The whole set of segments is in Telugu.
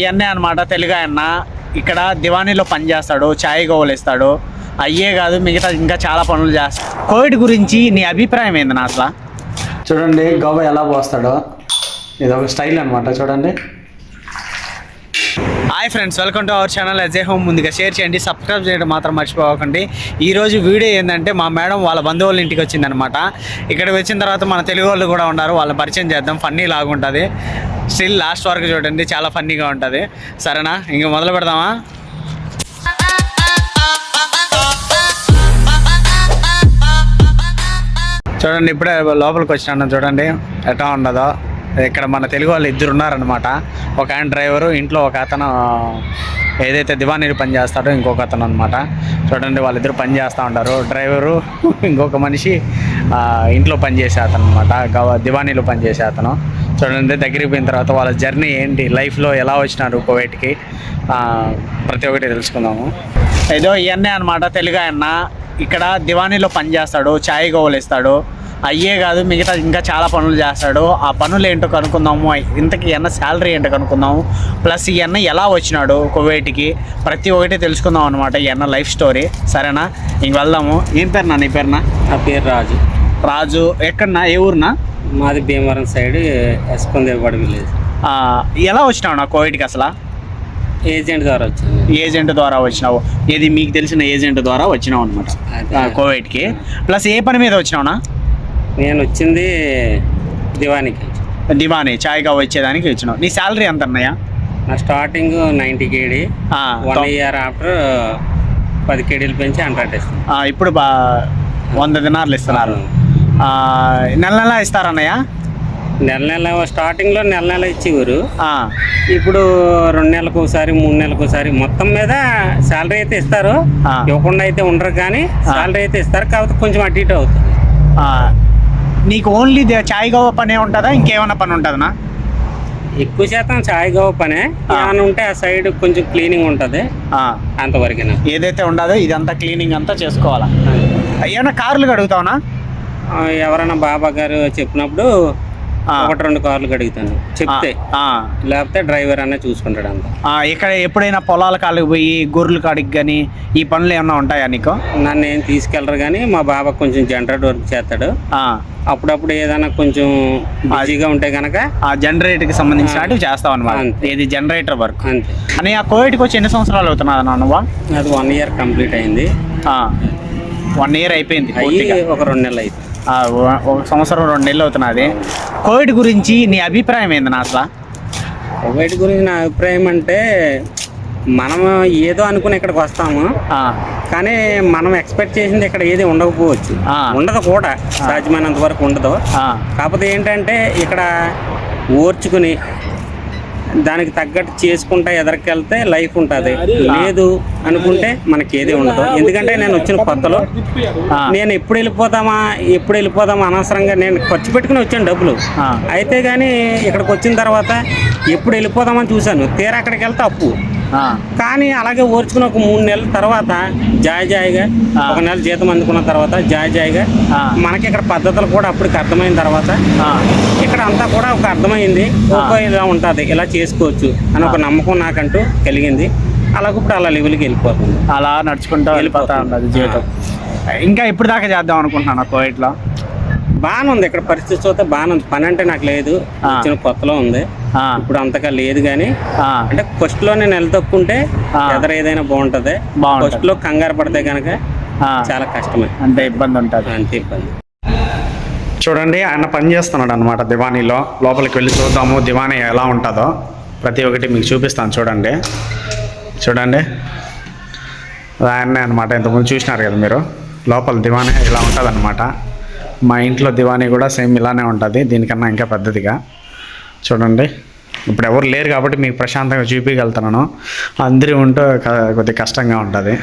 ఇవన్నీ అనమాట తెలుగు ఆయన ఇక్కడ దివానీలో పని చేస్తాడు ఛాయ్ గోవలిస్తాడు. అయ్యే కాదు మిగతా ఇంకా చాలా పనులు చేస్తాడు కోవిడ్ గురించి నీ అభిప్రాయం ఏంది నా అసలు చూడండి గోవా ఎలా పోస్తాడో. ఇది ఒక స్టైల్ అనమాట చూడండి. Hi friends welcome to our channel Ajay home. ముందుగా షేర్ చేయండి సబ్స్క్రైబ్ చేయడం మాత్రం మర్చిపోకండి. ఈరోజు వీడియో ఏంటంటే మా మేడం వాళ్ళ బంధువుల ఇంటికి వచ్చిందనమాట ఇక్కడికి వచ్చిన తర్వాత మన తెలుగు వాళ్ళు కూడా ఉన్నారు వాళ్ళ పరిచయం చేద్దాం. ఫన్నీ లాగుంటుంది స్టిల్ లాస్ట్ వరకు చూడండి చాలా ఫన్నీగా ఉంటుంది. సరేనా? ఇంక మొదలు పెడదామా? చూడండి ఇప్పుడే లోపలికి వచ్చినాను. చూడండి ఎట్లా ఉండదో ఇక్కడ మన తెలుగు వాళ్ళు ఇద్దరు ఉన్నారనమాట ఒక ఆయన డ్రైవరు ఇంట్లో ఒక అతను ఏదైతే దివానీలు పని చేస్తాడో ఇంకొక అతను అనమాట చూడండి వాళ్ళిద్దరు పని చేస్తూ ఉంటారు. డ్రైవరు ఇంకొక మనిషి ఇంట్లో పని చేసే అతను అనమాట గవ దివానీలో పని చేసే అతను. చూడండి దగ్గరికి పోయిన తర్వాత వాళ్ళ జర్నీ ఏంటి లైఫ్లో ఎలా వచ్చినారు కువైట్కి ప్రతి ఒక్కటి తెలుసుకుందాము. ఏదో ఇవన్నీ అనమాట తెలుగు ఆయన ఇక్కడ దివానీలో పని చేస్తాడు ఛాయ్ గోవలు ఇస్తాడు. అయ్యే కాదు మిగతా ఇంకా చాలా పనులు చేస్తాడు. ఆ పనులు ఏంటో కనుక్కుందాము. ఇంతకి ఎన్న శాలరీ ఏంటో కనుక్కుందాము. ప్లస్ ఈ అన్న ఎలా వచ్చినాడు కువైట్కి? ప్రతి ఒక్కటి తెలుసుకుందాం అనమాట ఈ అన్న లైఫ్ స్టోరీ. సరేనా? ఇంక వెళ్దాము. ఏం పేరునా నీ పేరునా నా? పేరు రాజు. రాజు ఎక్కడన్నా? ఏ ఊరునా? మాది భీమవరం సైడ్ ఎస్కొందేవాడ విలేజ్. ఎలా వచ్చినావు నా కోవిడ్కి అసలు? ఏజెంట్ ద్వారా వచ్చింది. ఏజెంట్ ద్వారా వచ్చినావు. ఏది మీకు తెలిసిన ఏజెంట్ ద్వారా వచ్చినావు అనమాట. కోవిడ్కి ప్లస్ ఏ పని మీద వచ్చినావునా నేను వచ్చింది దివానికి. దివానీ ఛాయ్గా వచ్చేదానికి వచ్చినావు. నీ శాలరీ ఎంత అన్నయ్య? నా starting ninety కేడీ. One year after పది కేడీలు పెంచి హండ్రెడ్ ఇస్తాను ఇప్పుడు బా వంద దినార్లు ఇస్తున్నారు. నెల నెల ఇస్తారన్నయ్య? నెల నెల స్టార్టింగ్లో నెల నెల ఇచ్చేవారు. ఇప్పుడు రెండు నెలలకు ఒకసారి మూడు నెలలకు ఒకసారి మొత్తం మీద శాలరీ అయితే ఇస్తారు. ఇవ్వకుండా అయితే ఉండరు కానీ శాలరీ అయితే ఇస్తారు. కాకపోతే కొంచెం అటు ఇటు అవుతుంది. నీకు ఓన్లీ ఛాయ్ గవ్వ పనే ఉంటుందా? ఇంకేమైనా పని ఉంటుందనా? ఎక్కువ శాతం చాయ్ గవ్వ పనే ఏమైనా ఉంటే ఆ సైడ్ కొంచెం క్లీనింగ్ ఉంటుంది. ఆ, అంతవరకేనా? ఏదైతే ఉండదో ఇదంతా క్లీనింగ్ అంతా చేసుకోవాలా? ఏమైనా కార్లు కడుగుతావునా? ఎవరైనా బాబా గారు చెప్పినప్పుడు. ఒకటి రెండు కార్లు కడుగుతాను. చెప్తే. లేకపోతే డ్రైవర్ అన్న చూసుకుంటాడు అంత. ఇక్కడ ఎప్పుడైనా పొలాల కాడికి పోయి గొర్రెల కాడికి కానీ ఈ పనులు ఏమైనా ఉంటాయా నీకు? నన్ను ఏం తీసుకెళ్ళరు కానీ మా బాబా కొంచెం జనరేట్ వర్క్ చేస్తాడు. అప్పుడప్పుడు ఏదైనా కొంచెం బిజీగా ఉంటే కనుక ఆ జనరేటర్కి సంబంధించినట్టు చేస్తావు అనమాట. ఇది జనరేటర్ వర్క్? అంతే. అని ఆ కోవిడ్కి వచ్చి ఎన్ని సంవత్సరాలు అవుతున్నది నాన్నవా అది వన్ ఇయర్ కంప్లీట్ అయింది. వన్ ఇయర్ అయిపోయింది. ఒక రెండు నెలలు అయితే ఒక- సంవత్సరం రెండు నెలలు అవుతున్నది కోవిడ్ గురించి నీ అభిప్రాయం ఏంది నా అసలు కోవిడ్ గురించి నా అభిప్రాయం అంటే మనం ఏదో అనుకుని ఇక్కడికి వస్తాము. కానీ మనం ఎక్స్పెక్ట్ చేసింది ఇక్కడ ఏది ఉండకపోవచ్చు. ఉండదు కూడా. సాధ్యమైనంత వరకు ఉండదు. కాకపోతే ఏంటంటే ఇక్కడ ఓర్చుకుని దానికి తగ్గట్టు చేసుకుంటా ఎదరికెళ్తే లైఫ్ ఉంటుంది. లేదు అనుకుంటే మనకి ఏది ఉండదు ఎందుకంటే నేను వచ్చిన కొత్తలో నేను ఎప్పుడు వెళ్ళిపోతామా ఎప్పుడు వెళ్ళిపోదామా అనవసరంగా నేను ఖర్చు పెట్టుకుని వచ్చాను డబ్బులు. అయితే కానీ ఇక్కడికి వచ్చిన తర్వాత ఎప్పుడు వెళ్ళిపోదామని చూశాను. తీరా అక్కడికి వెళ్తే అప్పు. కానీ అలాగే ఓర్చుకుని ఒక మూడు నెలల తర్వాత జాయ్ జాయిగా. ఒక నెల జీతం అందుకున్న తర్వాత జాయ్ జాయిగా. మనకి ఇక్కడ పద్ధతులు కూడా అప్పటికి అర్థమైన తర్వాత ఇక్కడ అంతా కూడా ఒక అర్థమైంది. ఓకే ఇలా ఉంటుంది ఇలా చేసుకోవచ్చు అని ఒక నమ్మకం నాకంటూ కలిగింది. అలాగ ఇప్పుడు అలా లెవెల్కి వెళ్ళిపోతుంది. అలా నడుచుకుంటూ వెళ్ళిపోతా ఉన్నది జీవితం. ఇంకా ఇప్పుడు దాకా చేద్దాం అనుకుంటున్నాను కోవిడ్లో. బాగానే ఉంది ఇక్కడ పరిస్థితి చూస్తే బాగానే ఉంది పని అంటే నాకు లేదు. వచ్చిన కొత్తలో ఉంది. ఆ, ఇప్పుడు అంతగా లేదు కానీ అంటే ఫస్ట్లో నేను నిలదొక్కుంటే ఆ. ఎదర ఏదైనా బాగుంటది. ఫస్ట్లో కంగారు పడితే కనుక ఆ, చాలా కష్టమే. అంటే ఇబ్బంది ఉంటుంది. అంతే ఇబ్బంది. చూడండి ఆయన పని చేస్తున్నాడు అనమాట దివానీలో. లోపలికి వెళ్ళి చూద్దాము. దివానీ ఎలా ఉంటుందో ప్రతి ఒక్కటి మీకు చూపిస్తాను చూడండి. చూడండి. ఆయన్నే అనమాట ఇంతకుముందు చూసినారు కదా మీరు. లోపల దివానీ ఇలా ఉంటుంది మా ఇంట్లో దివానీ కూడా సేమ్ ఇలానే ఉంటుంది. దీనికన్నా ఇంకా పెద్దదిగా. చూడండి. ఇప్పుడు ఎవరు లేరు కాబట్టి మీకు ప్రశాంతంగా చూపించగలుగుతున్నాను అందరూ ఉంటే క- కొద్దిగా కష్టంగా ఉంటుంది.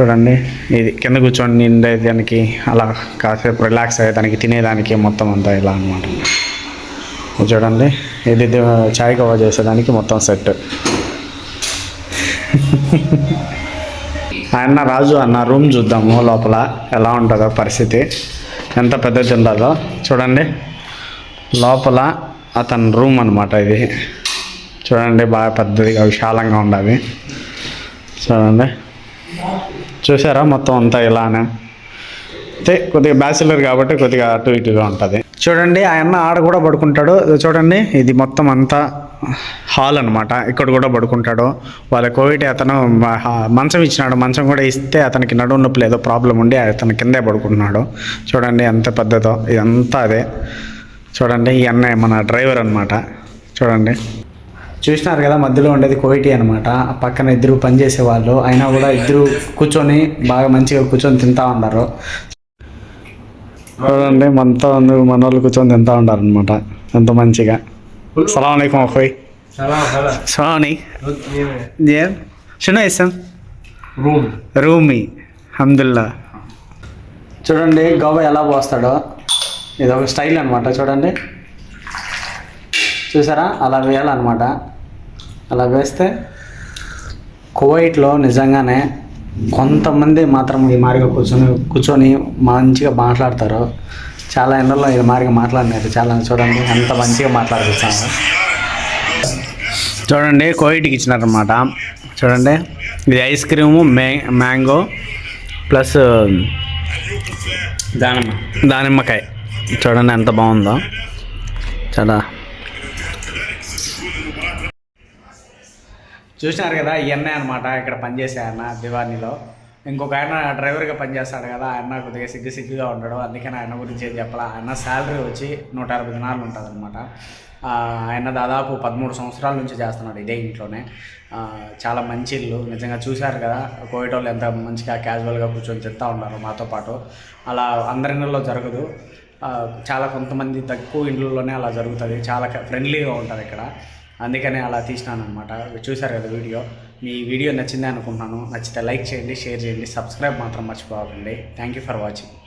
చూడండి. ఇది కింద కూర్చొని నిండేదానికి అలా కాసేపు రిలాక్స్ అయ్యేదానికి తినేదానికి మొత్తం అంతా ఇలా అనమాట చూడండి. ఇది చాయ్ కవర్ చేసేదానికి మొత్తం సెట్. ఆయన రాజు అన్న రూమ్ చూద్దాము లోపల. ఎలా ఉంటుందో పరిస్థితి. ఎంత పెద్దది ఉంటుందో చూడండి. లోపల అతని రూమ్ అనమాట ఇది. చూడండి బాగా పెద్దదిగా విశాలంగా ఉండదు చూడండి. చూసారా మొత్తం అంతా ఇలానే? అయితే కొద్దిగా బ్యాచిలర్ కాబట్టి కొద్దిగా అటు ఇటుగా ఉంటుంది. చూడండి ఆయన ఆడ కూడా పడుకుంటాడు. చూడండి ఇది మొత్తం అంతా హాల్ అనమాట ఇక్కడ కూడా పడుకుంటాడు. వాళ్ళ కోవిడ్ అతను మంచం ఇచ్చినాడు. మంచం కూడా ఇస్తే అతనికి నడుము నొప్పులు ఏదో ప్రాబ్లం ఉండి అతను కిందే పడుకుంటున్నాడు. చూడండి ఎంత పెద్దదో ఇదంతా అదే. చూడండి ఈ అన్నయ్య మన డ్రైవర్ అనమాట చూడండి. చూసినారు కదా మధ్యలో ఉండేది కోయిటీ అనమాట పక్కన ఇద్దరు పనిచేసేవాళ్ళు. అయినా కూడా ఇద్దరు కూర్చొని బాగా మంచిగా కూర్చొని తింటా ఉన్నారు చూడండి మనతో మన వాళ్ళు కూర్చొని తింటా ఉన్నారు అనమాట ఎంత మంచిగా. సలాం అలైకుం అఖోయ్ సలాం జే షునో ఇస్తాం రూమ్ రూమీ అహమ్దుల్లా చూడండి గోవా ఎలా పోస్తాడో. ఇది ఒక స్టైల్ అనమాట చూడండి. చూసారా? అలా వేయాలన్నమాట. అలా వేస్తే కువైట్లో నిజంగానే కొంతమంది మాత్రం ఈ మారిగా కూర్చొని కూర్చొని మంచిగా మాట్లాడతారు. చాలా ఎండల్లో ఈ మారిగా మాట్లాడినారు చాలా చూడండి ఎంత మంచిగా మాట్లాడుతున్నారు. చూడండి కోవిడ్కి ఇచ్చినారనమాట చూడండి ఇది ఐస్ క్రీము మే మ్యాంగో ప్లస్ దానమ్మ. దానిమ్మకాయ. చూడండి ఎంత బాగుందో. చాలా. చూసినారు కదా అన్నయ్య అనమాట ఇక్కడ పనిచేసే ఆయన దివానీలో. ఇంకొక ఆయన డ్రైవర్గా పనిచేస్తాడు కదా ఆయన కొద్దిగా సిగ్గు సిగ్గుగా ఉంటాడు అందుకని ఆయన గురించి ఏం చెప్పాలా? ఆయన శాలరీ వచ్చి నూట అరవై దినాలు ఉంటుంది అనమాట ఆయన దాదాపు పదమూడు సంవత్సరాల నుంచి చేస్తున్నాడు ఇదే ఇంట్లోనే. చాలా మంచి ఇల్లు. నిజంగా చూశారు కదా కోవిడ్ వాళ్ళు ఎంత మంచిగా క్యాజువల్గా కూర్చొని చెప్తా ఉన్నారు మాతో పాటు. అలా అందరి ఇళ్ళలో జరగదు. చాలా కొంతమంది తక్కువ ఇండ్లలోనే అలా జరుగుతుంది. చాలా ఫ్రెండ్లీగా ఉంటుంది ఇక్కడ. అందుకనే అలా తీసినాను అనమాట చూశారు కదా వీడియో? మీ వీడియో నచ్చిందే అనుకుంటున్నాను. నచ్చితే లైక్ చేయండి షేర్ చేయండి సబ్స్క్రైబ్ మాత్రం మర్చిపోకండి థ్యాంక్ యూ ఫర్ వాచింగ్